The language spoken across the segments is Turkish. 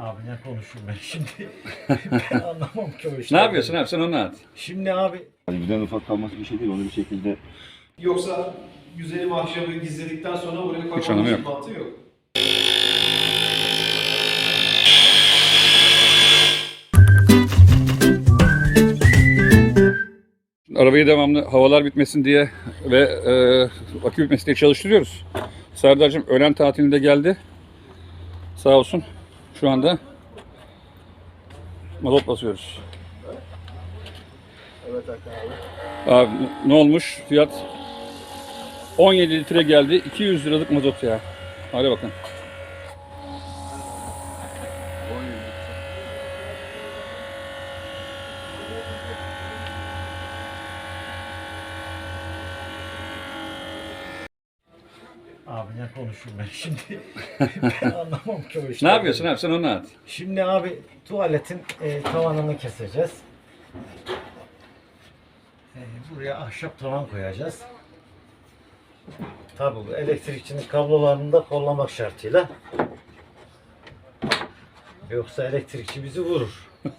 Abi ne konuşayım ben şimdi? ben anlamam ki o Ne işlerden. yapıyorsun abi sen onu at. Şimdi abi Hani birden ufak kalması bir şey değil. Onu bir şekilde Yoksa güzelim ahşabı gizledikten sonra buraya anlamı koymanın yok. mantığı yok. Arabayı devamlı havalar bitmesin diye ve e, akü bitmesin diye çalıştırıyoruz. Serdar'cığım öğlen tatilinde geldi. Sağ olsun. Şu anda mazot basıyoruz. Evet abi. Abi ne olmuş? Fiyat 17 litre geldi. 200 liralık mazot ya. Hadi bakın. Konuşayım ben şimdi? ben anlamam ki o Ne işlerden. yapıyorsun abi sen onu at. Şimdi abi tuvaletin e, tavanını keseceğiz. E, buraya ahşap tavan koyacağız. Tabii bu elektrikçinin kablolarını da kollamak şartıyla. Yoksa elektrikçi bizi vurur.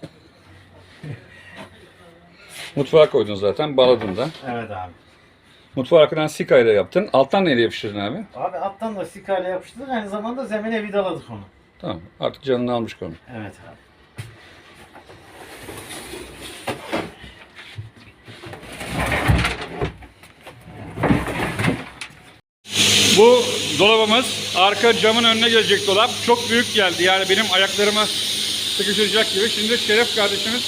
Mutfağa koydun zaten bağladın da. Evet abi. Mutfağı arkadan Sika ile yaptın. Alttan neyle yapıştırdın abi? Abi alttan da sikayla yapıştırdık aynı zamanda zemine vidaladık onu. Tamam artık canını almış konu. Evet abi. Bu dolabımız arka camın önüne gelecek dolap. Çok büyük geldi. Yani benim ayaklarıma sıkışacak gibi. Şimdi Şeref kardeşimiz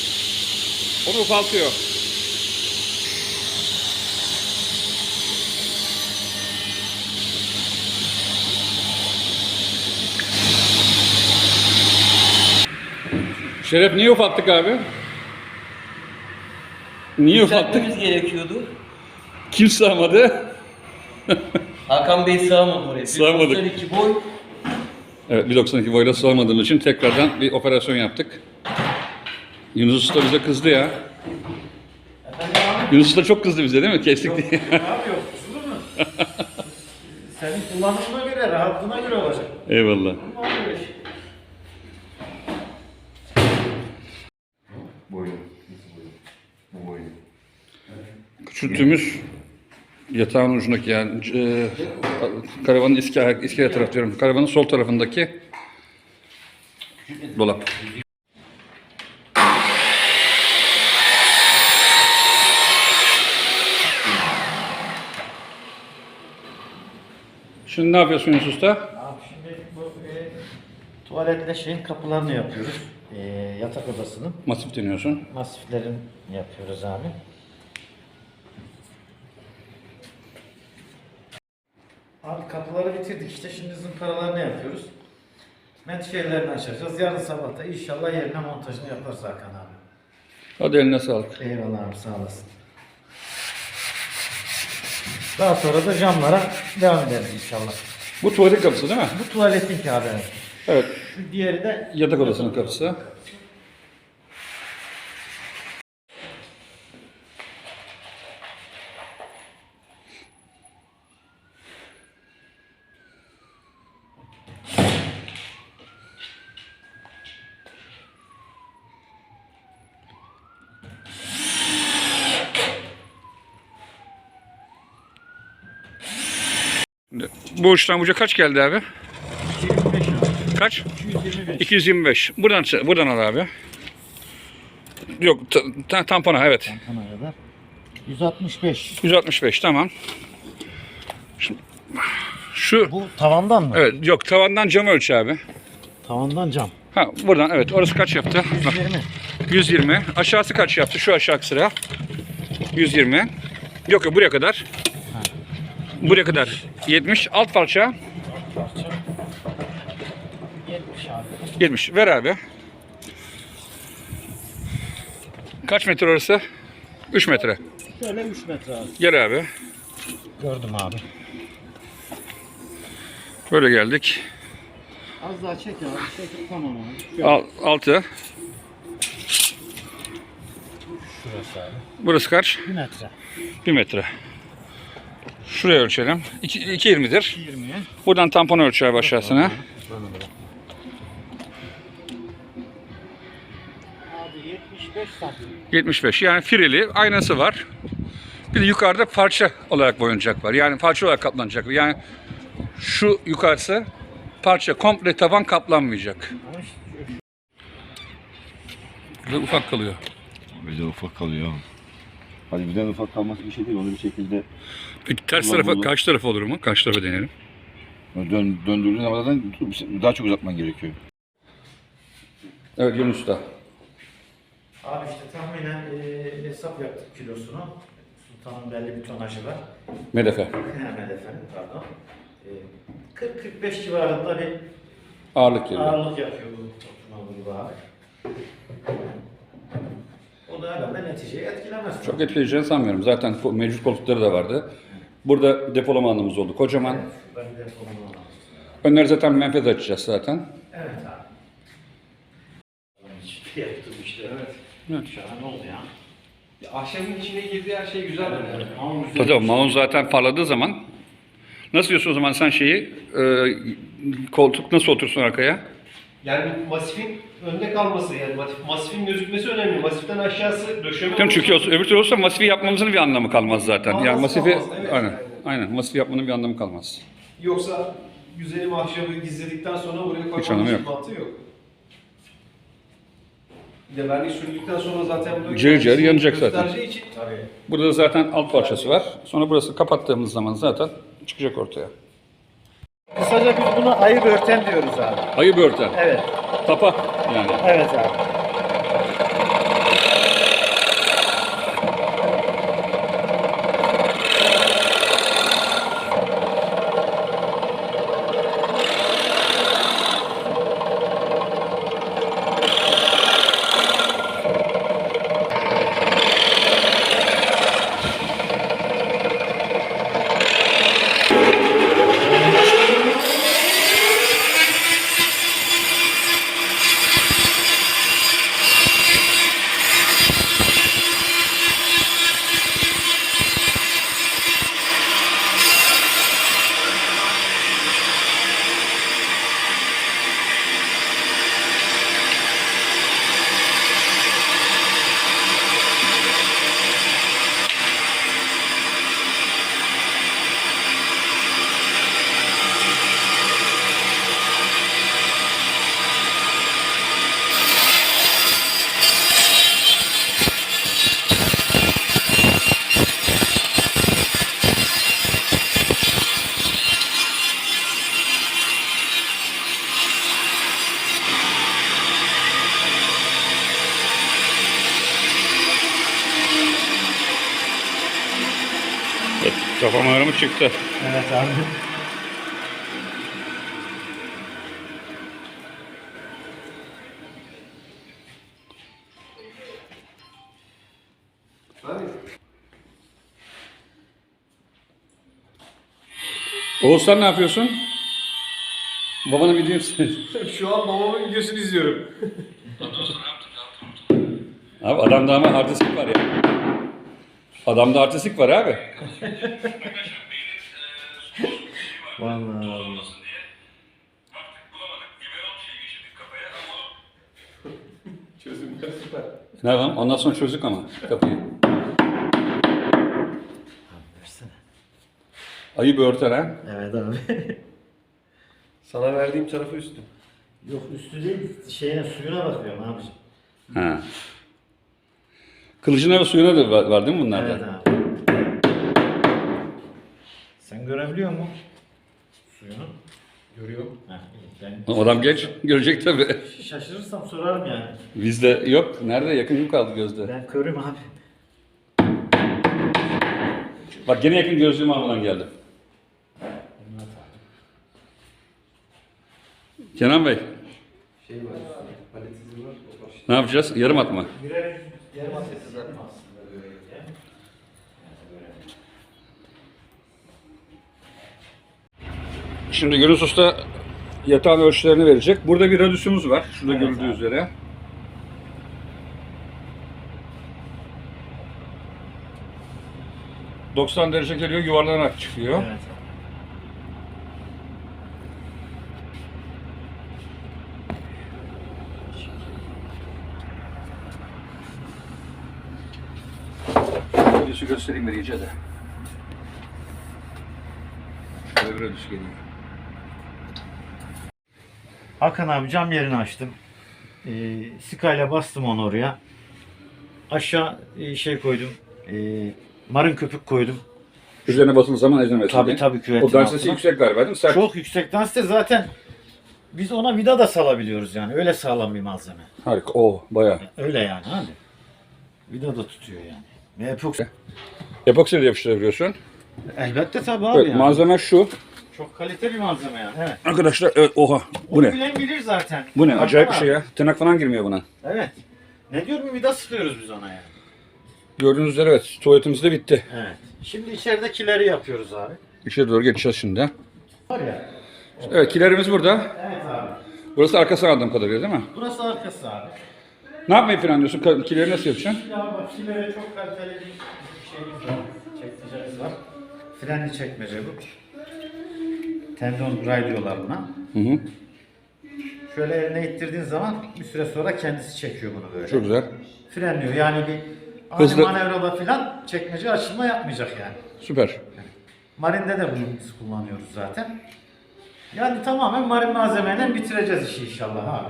onu ufaltıyor. Şeref niye ufalttık abi? Niye ufalttık? Yükseltmemiz gerekiyordu. Kim sığamadı? Hakan Bey sığamadı oraya. Sığamadı. 92 boy. Evet 1.92 boyla sığamadığım için tekrardan bir operasyon yaptık. Yunus Usta bize kızdı ya. Efendim abi? Yunus Usta çok kızdı bize değil mi? Kestik diye. Ne yapıyor? Kusur mu? Senin kullanımına göre, rahatlığına göre olacak. Eyvallah. boyun. Nasıl boyun? Bu boyun. Küçülttüğümüz yatağın ucundaki yani e, karavanın iskele, iskele tarafı diyorum. Karavanın sol tarafındaki dolap. Şimdi ne yapıyorsun Yunus Usta? Abi şimdi bu e, tuvaletle şeyin kapılarını yapıyoruz. E, yatak odasının. Masif deniyorsun. Masiflerin yapıyoruz abi. Abi kapıları bitirdik işte şimdi zımparalarını yapıyoruz. Menteşelerini açacağız. Yarın sabah da inşallah yerine montajını yaparız Hakan abi. Hadi eline sağlık. Eyvallah abi sağ olasın. Daha sonra da camlara devam ederiz inşallah. Bu tuvalet kapısı değil mi? Bu tuvaletin abi. Evet. Şu diğeri de Yatak odasının kapısı. Bu uçtan buca kaç geldi abi? 25 abi. Kaç? 225. 225. Buradan buradan al abi. Yok ta, ta- tampona evet. Ana kadar. 165. 165 tamam. Şimdi, şu Bu tavandan mı? evet yok tavandan cam ölçü abi. Tavandan cam. Ha buradan evet orası kaç yaptı? Bak 120. 120. Aşağısı kaç yaptı? Şu aşağı sıra. 120. Yok yok buraya kadar. Buraya kadar 70. Alt parça Parça. 70 abi. 70. Ver abi. Kaç metre orası? 3 metre. Şöyle 3 metre abi. Gel abi. Gördüm abi. Böyle geldik. Az daha çek abi. Çek tamam abi. Al, altı. Şurası abi. Burası kaç? 1 metre. 1 metre. Şuraya ölçelim. 2.20'dir. 20'ye. Buradan tampon ölçü abi aşağısına. 75 santim. 75 yani firili aynası var. Bir de yukarıda parça olarak boyanacak var. Yani parça olarak kaplanacak. Yani şu yukarısı parça komple tavan kaplanmayacak. Burada ufak kalıyor. Birden ufak kalıyor. Hadi birden ufak kalması bir şey değil. Onu bir şekilde Peki ters tarafa bunu- karşı taraf olur mu? Karşı tarafa deneyelim. dön, döndürdüğün zaman daha çok uzatman gerekiyor. Evet Yunus Usta. Abi işte tahminen e, hesap yaptık kilosunu. Sultan'ın belli bir tonajı var. Medefe. Efendim pardon. E, 40-45 civarında bir Ağırlık geliyor. ağırlık yapıyor bu oturma grubu abi. O da neticeyi etkilemez. Çok etkileyeceğini sanmıyorum. Zaten mevcut koltukları da vardı. Burada depolama alanımız oldu. Kocaman. Ben de sonunu alalım. Önleri zaten menfez açacağız zaten. Evet abi. Yaptım işte. Evet. Evet. Şahane oldu ya. Ya Ahşabın içine girdiği her şey güzel. Yani. Ama güzel. Tabii maun zaten parladığı zaman nasıl diyorsun o zaman sen şeyi e, koltuk nasıl otursun arkaya? Yani masifin önde kalması yani masif, masifin gözükmesi önemli. Masiften aşağısı döşeme mi? Çünkü olursa- o- öbür türlü olursa masifi yapmamızın bir anlamı kalmaz zaten. Yani Kalmaz, masifi kalmaz, evet. aynen. Aynen. Masifi yapmanın bir anlamı kalmaz. Yoksa güzelim ahşabı gizledikten sonra buraya koymanın yok. hiçbir mantığı yok. Bir de vernik sürdükten sonra zaten bu Cır cır yanacak zaten. için Tabii. Burada da zaten alt parçası var. Sonra burası kapattığımız zaman zaten çıkacak ortaya. Kısaca biz buna ayı börten diyoruz abi. Ayı börten. Evet. Tapa yani. Evet abi. Kafam çıktı. Evet abi. Oğuzhan ne yapıyorsun? Babanın videosu. şu an babamın videosunu izliyorum. Abi adamda ama artistik var ya. Adamda artistik var abi. Vallahi. Çözümler süper. Ne yapalım? Ondan sonra çözdük ama kapıyı. Versene. Ayı bir örter ha. Evet abi. Sana verdiğim tarafı üstüm. Yok üstü değil, şeyine suyuna bakıyorum abicim. Ha. Kılıcına ve suyuna da var, var değil mi bunlarda? Evet abi. Sen görebiliyor musun? Suyunu. Görüyorum. Heh, iyi. Ben Adam geç görecek tabii. şaşırırsam sorarım yani. Bizde yok. Nerede? Yakın kim kaldı gözde? Ben körüm abi. Bak gene yakın gözlüğüm almadan geldi. Kenan Bey Şey var. Palet izi var. O var. ne yapacağız? Yarım atma. Birer yarım ateti zaten aslında böylece. Şimdi Yunus Usta yatağın ölçülerini verecek. Burada bir radyüsümüz var. Şurada Evet görüldüğü abi. üzere. ...90 derece geliyor, yuvarlanarak çıkıyor. Evet. Göstereyim bir iyice de. Şöyle bir radius geliyor. Hakan abi cam yerini açtım. Ee, sikayla bastım onu oraya. Aşağı e, şey koydum. E, marın köpük koydum. Üzerine basılı zaman ezilmesin Tabii diye. tabii küvetin O dansesi altına. yüksek galiba değil mi? Sert. Çok yüksek danste zaten biz ona vida da salabiliyoruz yani. Öyle sağlam bir malzeme. Harika. O bayağı. Öyle yani abi. Vida da tutuyor yani. Ve epoksi. Epoksiyle yapıştırabiliyorsun. Elbette tabii abi Evet, yani. malzeme şu. Çok kalite bir malzeme yani. Evet. Arkadaşlar evet oha. Bu Onu ne? bilen bilir zaten. Bu ne? Hakan Acayip bir abi. şey ya. Tırnak falan girmiyor buna. Evet. Ne diyorum vida sıkıyoruz biz ona yani. Gördüğünüz üzere evet. Tuvaletimiz de bitti. Evet. Şimdi içeridekileri yapıyoruz abi. İçeri doğru geçeceğiz şimdi. Var ya. Evet kilerimiz burada. Evet abi. Burası arkası aldığım kadarıyla değil mi? Burası arkası abi. Ne yapmayı planlıyorsun? Kileri nasıl yapacaksın? Abi bak filere çok kaliteli bir şeyimiz var. Çekmecemiz var. Frenli çekmece bu. Tendon ray diyorlar buna. Hı hı. Şöyle eline ittirdiğin zaman bir süre sonra kendisi çekiyor bunu böyle. Çok güzel. Frenliyor yani bir ani Hızlı- manevrada falan çekmece açılma yapmayacak yani. Süper. Marinde de bunu biz kullanıyoruz zaten. Yani tamamen marin malzemeyle bitireceğiz işi inşallah abi.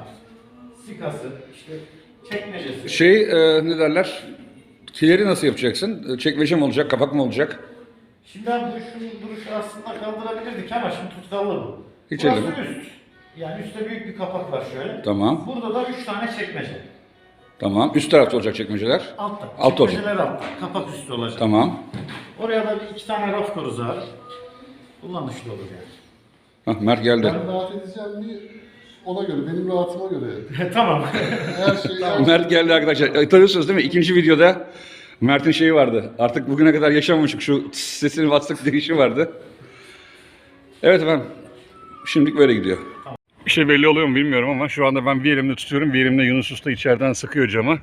Sikası, işte çekmecesi. Şey e, ne derler? Kileri nasıl yapacaksın? E, Çekmece mi olacak? Kapak mı olacak? Şimdi abi bu şunun duruşu aslında kaldırabilirdik ama şimdi tutkallı bu. Hiç Burası elleme. üst. Yani üstte büyük bir kapak var şöyle. Tamam. Burada da üç tane çekmece. Tamam. Üst tarafta olacak çekmeceler. Altta. Alt olacak. Çekmeceler altta. Kapak üstü olacak. Tamam. Oraya da bir iki tane raf koruz abi. Kullanışlı olur yani. Hah, Mert geldi. Ben rahat edeceğim mi? Ona göre, benim rahatıma göre. tamam. Her şey, her Mert geldi arkadaşlar. E, Tanıyorsunuz değil mi? İkinci videoda Mert'in şeyi vardı. Artık bugüne kadar yaşamamışık. Şu tıs sesini bastık deyişi vardı. Evet efendim. Şimdilik böyle gidiyor. Bir şey belli oluyor mu bilmiyorum ama şu anda ben bir elimde tutuyorum. Bir elimde Yunus Usta içeriden sıkıyor camı.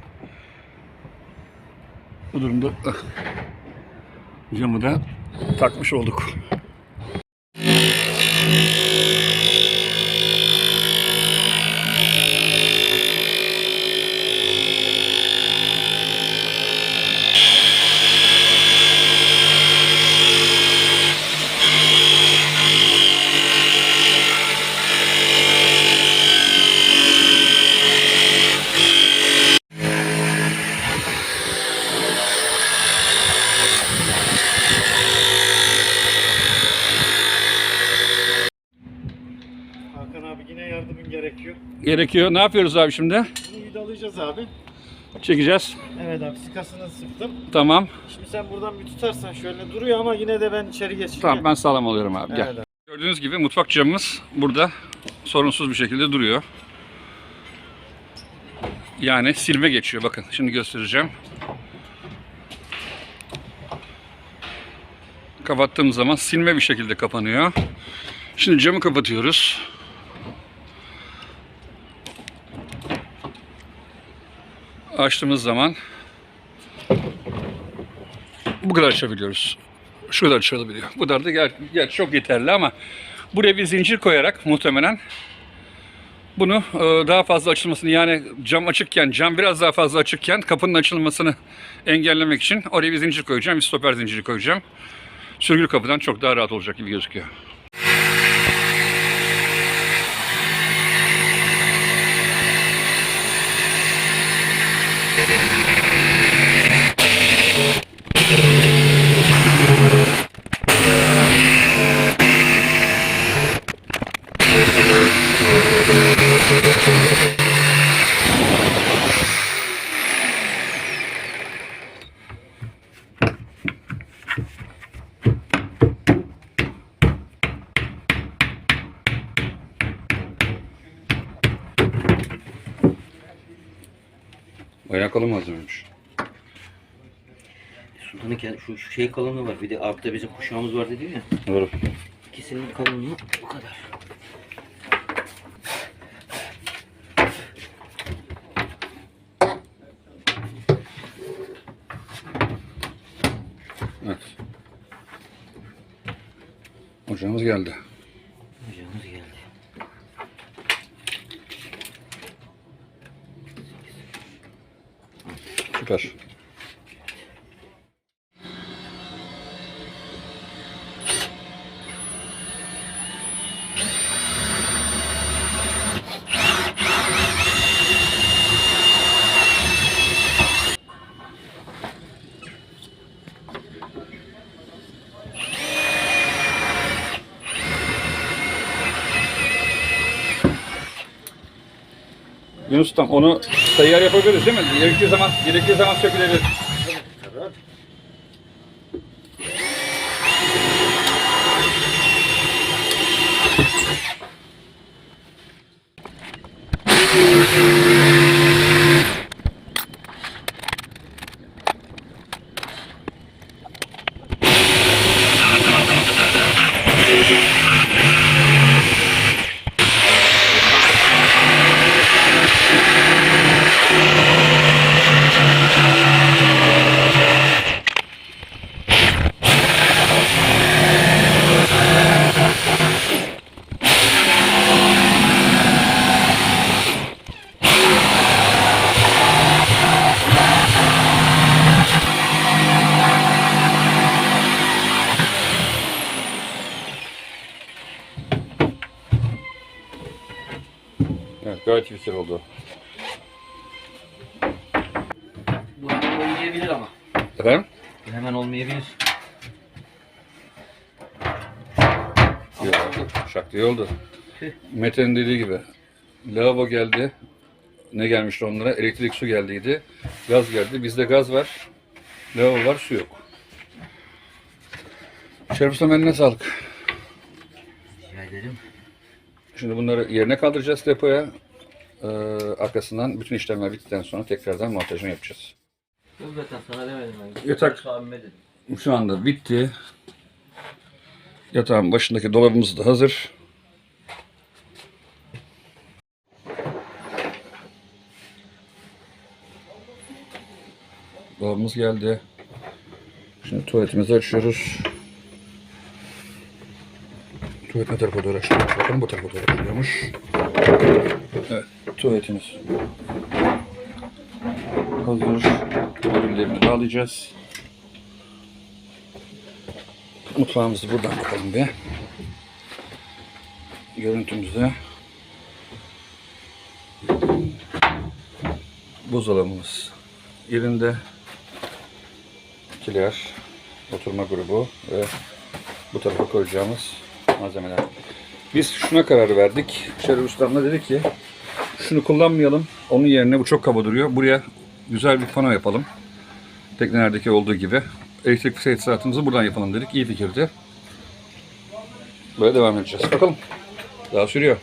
Bu durumda ah, camı da takmış olduk. Hakan abi yine yardımın gerekiyor. Ne yapıyoruz abi şimdi? Bunu vidalayacağız abi. Çekeceğiz. Evet abi sikasını sıktım. Tamam. Şimdi sen buradan bir tutarsan şöyle duruyor ama yine de ben içeri geçeceğim. Tamam ben sağlam alıyorum abi. Gel. Evet abi. Gördüğünüz gibi mutfak camımız burada sorunsuz bir şekilde duruyor. Yani silme geçiyor. Bakın şimdi göstereceğim. Kapattığım zaman silme bir şekilde kapanıyor. Şimdi camı kapatıyoruz. Açtığımız zaman bu kadar açabiliyoruz. Şu kadar açılabiliyor. Bu kadar da gel, gel çok yeterli ama buraya bir zincir koyarak muhtemelen bunu e, daha fazla açılmasını yani cam açıkken cam biraz daha fazla açıkken kapının açılmasını engellemek için oraya bir zincir koyacağım. Bir stoper zinciri koyacağım. Sürgülü kapıdan çok daha rahat olacak gibi gözüküyor. Bayağı kalın malzemeymiş. Sultan'ın kendi, şu, şu şey kalınlığı var. Bir de altta bizim kuşağımız var dedi ya. Doğru. İkisinin kalınlığı bu kadar. Evet. Ocağımız geldi. süper. Yunus tam onu seyyar yapabiliriz değil mi? Gerektiği zaman, gerektiği zaman sökülebilir. Oldu. Mete'nin dediği gibi. Lavabo geldi. Ne gelmişti onlara? Elektrik su geldiydi. Gaz geldi. Bizde gaz var. Lavabo var, su yok. Şerif Ustam eline sağlık. Rica ederim. Şimdi bunları yerine kaldıracağız depoya. Ee, arkasından bütün işlemler bittikten sonra tekrardan montajını yapacağız. Yok zaten sana demedim ben. Yatak Abime dedim. şu anda bitti. Yatağın başındaki dolabımız da hazır. Dolabımız geldi. Şimdi tuvaletimizi açıyoruz. Tuvalet ne tarafa doğru açılıyor? Bakalım bu tarafa doğru açılıyormuş. Evet, tuvaletimiz hazır. Ödüllerini bağlayacağız. Mutfağımızı buradan bakalım bir. Görüntümüzde. Buzdolabımız yerinde. Kiler, oturma grubu ve bu tarafa koyacağımız malzemeler. Biz şuna karar verdik. Şerif Ustam'la dedi ki şunu kullanmayalım. Onun yerine bu çok kaba duruyor. Buraya güzel bir pano yapalım. Teknelerdeki olduğu gibi. Elektrik tesisatımızı buradan yapalım dedik. İyi fikirdi. Böyle devam edeceğiz. Bakalım. Daha sürüyor.